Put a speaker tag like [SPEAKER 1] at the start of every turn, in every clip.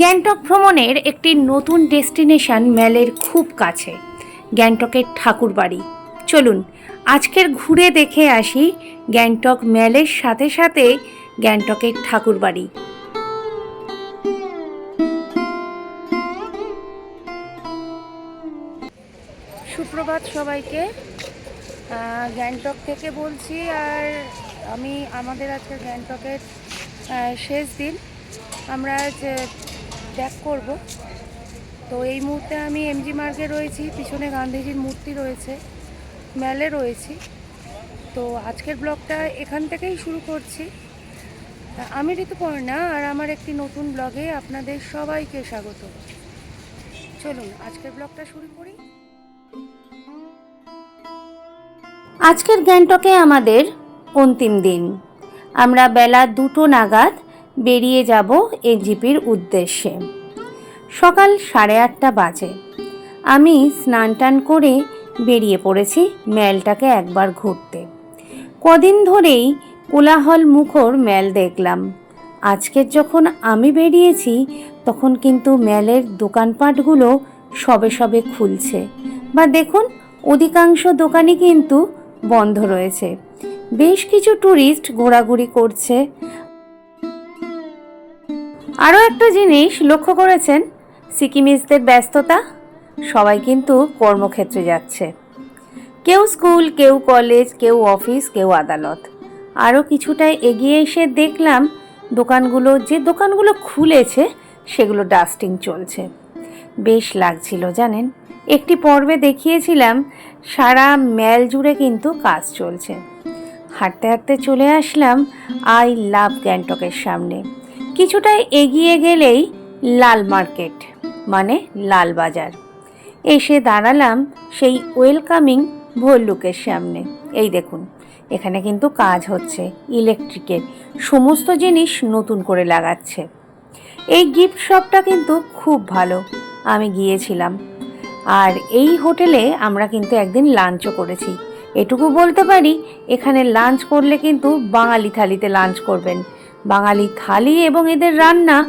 [SPEAKER 1] গ্যাংটক ভ্রমণের একটি নতুন ডেস্টিনেশন ম্যালের খুব কাছে, গ্যাংটকের ঠাকুরবাড়ি। চলুন, আজকের ঘুরে দেখে আসি গ্যাংটক ম্যালের সাথে সাথে গ্যাংটকের ঠাকুরবাড়ি। সুপ্রভাত সবাইকে। গ্যাংটক থেকে বলছি আর আমি, আমাদের আজকে গ্যাংটকের শেষ দিন। আমরা আজ ব্যাক করব। তো এই মুহূর্তে আমি এমজি মার্গে রয়েছি, পিছনে গান্ধীজির মূর্তি রয়েছে, মেলে রয়েছি। তো আজকের ব্লগটা এখান থেকেই শুরু করছি। আমি ঋতুপর্ণা, আর আমার একটি নতুন ব্লগে আপনাদের সবাইকে স্বাগত। চলুন, আজকের ব্লগটা শুরু করি। আজকের গ্যাংটকে আমাদের অন্তিম দিন। আমরা বেলা দুটো নাগাদ বেরিয়ে যাব এনজিপির উদ্দেশ্যে। সকাল সাড়ে আটটা বাজে। আমি স্নান টান করে বেরিয়ে পড়েছি ম্যালটাকে একবার ঘুরতে। কদিন ধরেই কোলাহল মুখর ম্যাল দেখলাম। আজকের যখন আমি বেরিয়েছি, তখন কিন্তু ম্যালের দোকানপাটগুলো সবে সবে খুলছে। বা দেখুন, অধিকাংশ দোকানই কিন্তু বন্ধ রয়েছে। বেশ কিছু ট্যুরিস্ট ঘোরাঘুরি করছে। আরও একটা জিনিস লক্ষ্য করেছেন, সিকিমিজদের ব্যস্ততা, সবাই কিন্তু কর্মক্ষেত্রে যাচ্ছে। কেউ স্কুল, কেউ কলেজ, কেউ অফিস, কেউ আদালত। আরও কিছুটা এগিয়ে এসে দেখলাম, দোকানগুলো যে দোকানগুলো খুলেছে, সেগুলো ডাস্টিং চলছে। বেশ লাগছিল, জানেন? একটি পর্বে দেখিয়েছিলাম, সারা ম্যাল জুড়ে কিন্তু কাজ চলছে। হাঁটতে হাঁটতে চলে আসলাম আই লাভ গ্যাংটকের সামনে। কিছুটা এগিয়ে গেলেই লাল মার্কেট মানে লাল বাজার। এসে দাঁড়ালাম সেই ওয়েলকামিং ভল্লুকের সামনে। এই দেখুন, এখানে কিন্তু কাজ হচ্ছে, ইলেকট্রিকের, সমস্ত জিনিস নতুন করে লাগাচ্ছে। এই গিফট শপটা কিন্তু খুব ভালো, আমি গিয়েছিলাম। আর এই হোটেলে আমরা কিন্তু একদিন লাঞ্চও করেছি। এটুকু বলতে পারি, এখানে লাঞ্চ করলে কিন্তু বাঙালি থালিতে লাঞ্চ করবেন। বাঙালি থালি এবং এদের রান্না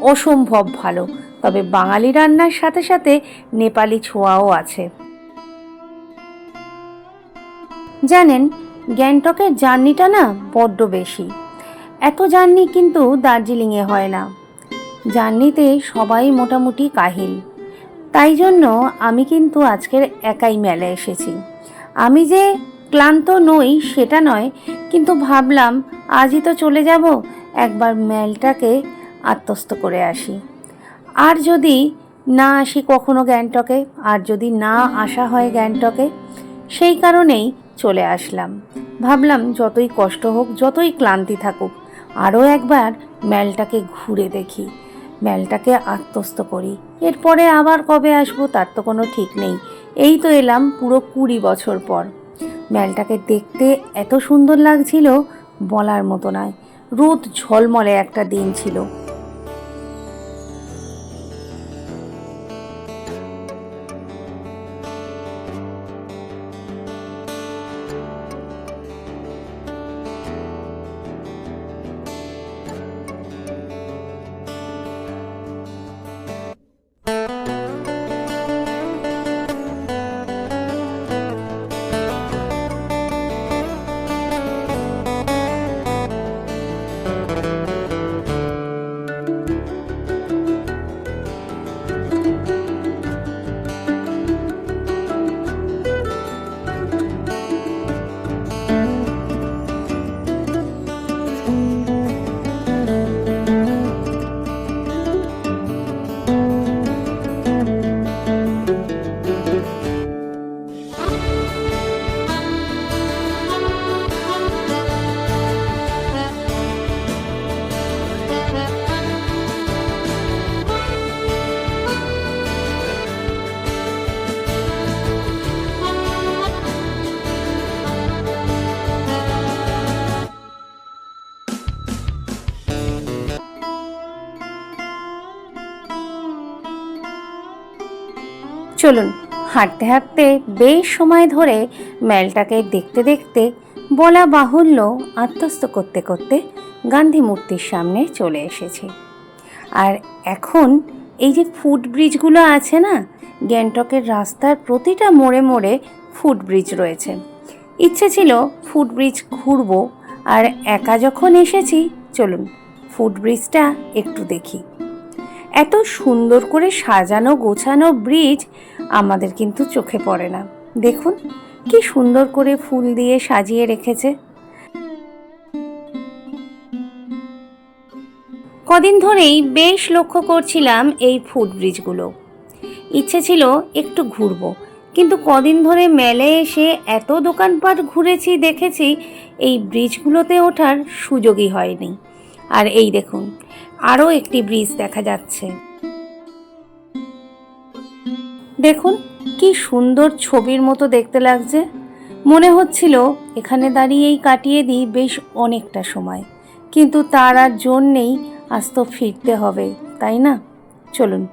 [SPEAKER 1] অসম্ভব ভালো। তবে বাঙালি রান্নার সাথে সাথে নেপালি ছোঁয়াও আছে। জানেন, গ্যাংটকের জার্নিটা না বড্ড বেশি। এত জার্নি কিন্তু দার্জিলিংয়ে হয় না। জার্নিতে সবাই মোটামুটি কাহিল। তাই জন্য আমি কিন্তু আজকের একাই মেলা এসেছি। আমি যে ক্লান্ত নই সেটা নয়, কিন্তু ভাবলাম আজই তো চলে যাব একবার মেলটাকে আত্মস্থ করে আসি। আর যদি না আসি কখনো গ্যাংটকে, আর যদি না আসা হয় গ্যাংটকে, সেই কারণেই চলে আসলাম। ভাবলাম যতই কষ্ট হোক, যতই ক্লান্তি থাকুক, আরও একবার মেলটাকে ঘুরে দেখি মেলটাকে আত্মস্থ করি। এরপরে আবার কবে আসব তার তো কোনো ঠিক নেই। এই তো এলাম পুরো কুড়ি বছর পর। মেলটাকে দেখতে এত সুন্দর লাগছিল বলার মতো নয়। রোদ ঝলমলে একটা দিন ছিল। চলুন। হাঁটতে হাঁটতে বেশ সময় ধরে মেলটাকে দেখতে দেখতে বলা বাহুল্য আত্মস্থ করতে করতে গান্ধী মূর্তির সামনে চলে এসেছি। আর এখন এই যে ফুট ব্রিজগুলো আছে না, গ্যাংটকের রাস্তার প্রতিটা মোড়ে মোড়ে ফুট ব্রিজ রয়েছে। ইচ্ছে ছিল ফুট ব্রিজ ঘুরবো, আর একা যখন এসেছি, চলুন ফুট ব্রিজটা একটু দেখি। এত সুন্দর করে সাজানো, গোছানো ব্রিজ আমাদের কিন্তু চোখে পড়ে না। দেখুন, কি সুন্দর করে ফুল দিয়ে সাজিয়ে রেখেছে। কদিন ধরেই বেশ লক্ষ্য করছিলাম এই ফুট ব্রিজগুলো ইচ্ছে ছিল একটু ঘুরবো, কিন্তু কদিন ধরে মেলে এসে এত দোকানপাট ঘুরেছি, দেখেছি এই ব্রিজগুলোতে ওঠার সুযোগই হয়নি। আর এই দেখুন আরও একটি ব্রিজ দেখা যাচ্ছে। দেখুন, কি সুন্দর ছবির মতো দেখতে লাগছে। মনে হচ্ছিল এখানে দাঁড়িয়েই কাটিয়ে দিই বেশ অনেকটা সময়। কিন্তু তার আর জোর নেই, আজ তো ফিরতে হবে, তাই না? চলুন,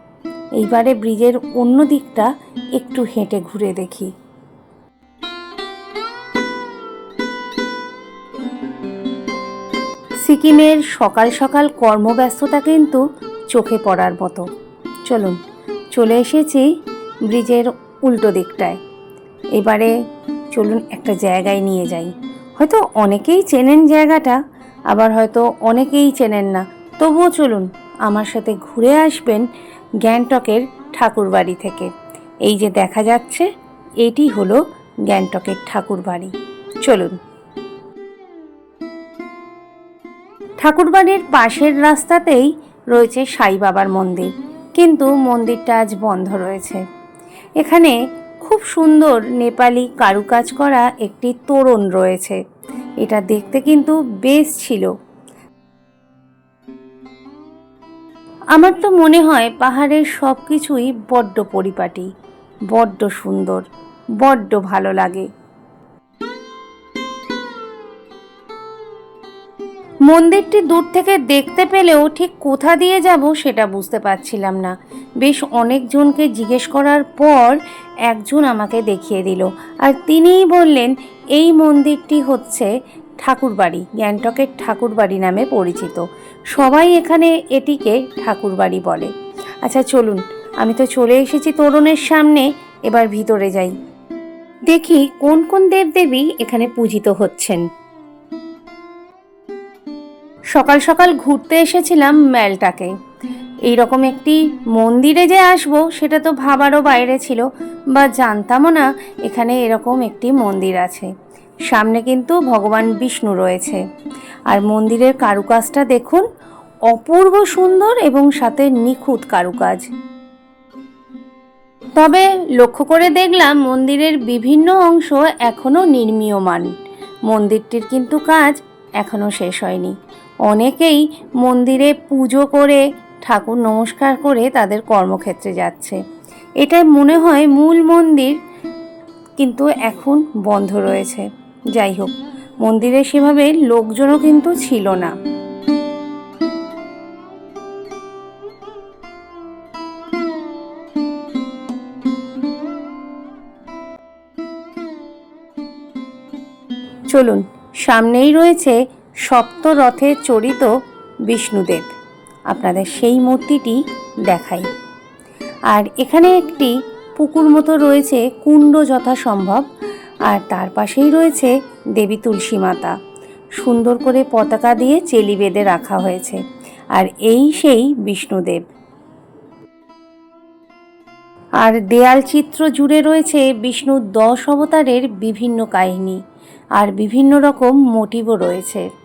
[SPEAKER 1] এইবারে ব্রিজের অন্য দিকটা একটু হেঁটে ঘুরে দেখি। সিকিমের সকাল সকাল কর্মব্যস্ততা কিন্তু চোখে পড়ার মতো। চলুন, চলে এসেছি ব্রিজের উল্টো দিকটায়। এবারে চলুন একটা জায়গায় নিয়ে যাই। হয়তো অনেকেই চেনেন জায়গাটা, আবার হয়তো অনেকেই চেনেন না। তবুও চলুন, আমার সাথে ঘুরে আসবেন গ্যাংটকের ঠাকুরবাড়ি থেকে। এই যে দেখা যাচ্ছে, এটি হলো গ্যাংটকের ঠাকুরবাড়ি। চলুন। ঠাকুরবাড়ির পাশের রাস্তাতেই রয়েছে সাই বাবার মন্দির। কিন্তু মন্দিরটা আজ বন্ধ রয়েছে। এখানে খুব সুন্দর নেপালি কারুকাজ করা একটি তোরণ রয়েছে। এটা দেখতে কিন্তু বেশ ছিল। আমার তো মনে হয় পাহাড়ের সব কিছুই বড্ড পরিপাটি, বড্ড সুন্দর, বড্ড ভালো লাগে। মন্দিরটি দূর থেকে দেখতে পেলেও ঠিক কোথা দিয়ে যাব সেটা বুঝতে পারছিলাম না। বেশ অনেকজনকে জিজ্ঞেস করার পর একজন আমাকে দেখিয়ে দিল আর তিনিই বললেন, এই মন্দিরটি হচ্ছে ঠাকুরবাড়ি, গ্যাংটকের ঠাকুরবাড়ি নামে পরিচিত। সবাই এখানে এটিকে ঠাকুরবাড়ি বলে। আচ্ছা চলুন, আমি তো চলে এসেছি তরুণের সামনে, এবার ভিতরে যাই। দেখি কোন কোন দেবদেবী এখানে পূজিত হচ্ছেন। সকাল সকাল ঘুরতে এসেছিলাম ম্যালটাকে। এইরকম একটি মন্দিরে যে আসব, সেটা তো ভাবারও বাইরে ছিল, বা জানতামও না এখানে এরকম একটি মন্দির আছে। সামনে কিন্তু ভগবান বিষ্ণু রয়েছে। আর মন্দিরের কারুকাজটা দেখুন, অপূর্ব সুন্দর এবং সাথে নিখুঁত কারুকাজ। তবে লক্ষ্য করে দেখলাম, মন্দিরের বিভিন্ন অংশ এখনও নির্মীয়মান। মন্দিরটির কিন্তু কাজ এখনও শেষ হয়নি। অনেকেই মন্দিরে পুজো করে ঠাকুর নমস্কার করে তাদের কর্মক্ষেত্রে যাচ্ছে। এটাই মনে হয় মূল মন্দির, কিন্তু এখন বন্ধ রয়েছে। যাই হোক, মন্দিরে সেভাবে লোকজনও কিন্তু ছিল না। চলুন, সামনেই রয়েছে সপ্তরথে চরিত বিষ্ণুদেব। আপনাদের সেই মূর্তিটি দেখাই। আর এখানে একটি পুকুর মতো রয়েছে, কুণ্ড যথাসম্ভব। আর তার পাশেই রয়েছে দেবী তুলসী মাতা। সুন্দর করে পতাকা দিয়ে চেলি বেঁধে রাখা হয়েছে। আর এই সেই বিষ্ণুদেব। আর দেয়াল চিত্র জুড়ে রয়েছে বিষ্ণুর দশ অবতারের বিভিন্ন কাহিনী। আর বিভিন্ন রকম মোটিভও রয়েছে।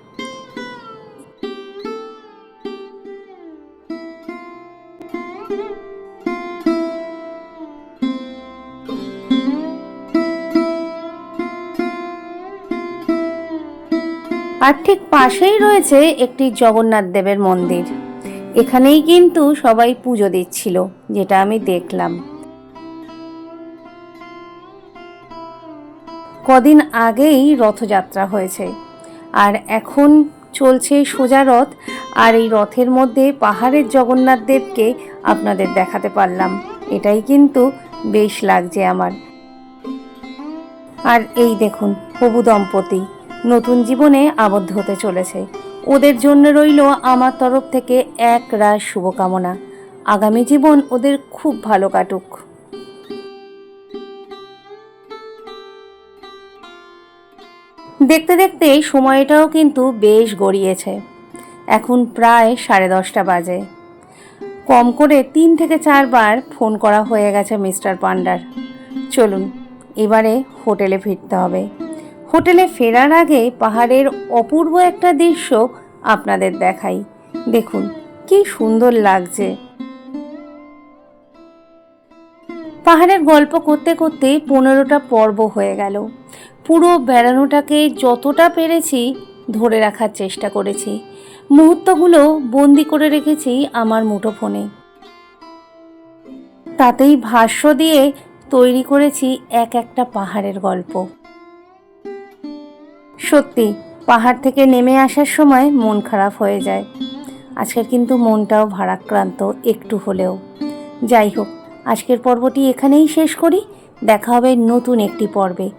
[SPEAKER 1] আর ঠিক পাশেই রয়েছে একটি জগন্নাথ দেবের মন্দির। এখানেই কিন্তু সবাই পুজো দিচ্ছিল, যেটা আমি দেখলাম। কদিন আগেই রথযাত্রা হয়েছে, আর এখন চলছে সোজা রথ, আর এই রথের মধ্যে পাহাড়ের জগন্নাথ দেবকে আপনাদের দেখাতে পারলাম। এটাই কিন্তু বেশ লাগছে আমার। আর এই দেখুন হবু দম্পতি নতুন জীবনে আবদ্ধ হতে চলেছে। ওদের জন্য রইল আমার তরফ থেকে এক রাশ শুভকামনা। আগামী জীবন ওদের খুব ভালো কাটুক। দেখতে দেখতে সময়টাও কিন্তু বেশ গড়িয়েছে। এখন প্রায় সাড়ে দশটা বাজে। কম করে তিন থেকে চারবার ফোন করা হয়ে গেছে মিস্টার পান্ডার। চলুন, এবারে হোটেলে ফিরতে হবে। হোটেলে ফেরার আগে পাহাড়ের অপূর্ব একটা দৃশ্য আপনাদের দেখাই। দেখুন, কি সুন্দর লাগছে। পাহাড়ের গল্প করতে করতে পনেরোটা পর্ব হয়ে গেল। পুরো বেড়ানোটাকে যতটা পেরেছি ধরে রাখার চেষ্টা করেছি। মুহূর্তগুলো বন্দি করে রেখেছি আমার মুঠো ফোনে তাতেই ভাষ্য দিয়ে তৈরি করেছি এক একটা পাহাড়ের গল্প। সত্যি, পাহাড় থেকে নেমে আসার সময় মন খারাপ হয়ে যায়। আজকের কিন্তু মনটাও ভারাক্রান্ত একটু হলেও। যাই হোক, আজকের পর্বটি এখানেই শেষ করি। দেখা হবে নতুন একটি পর্বে।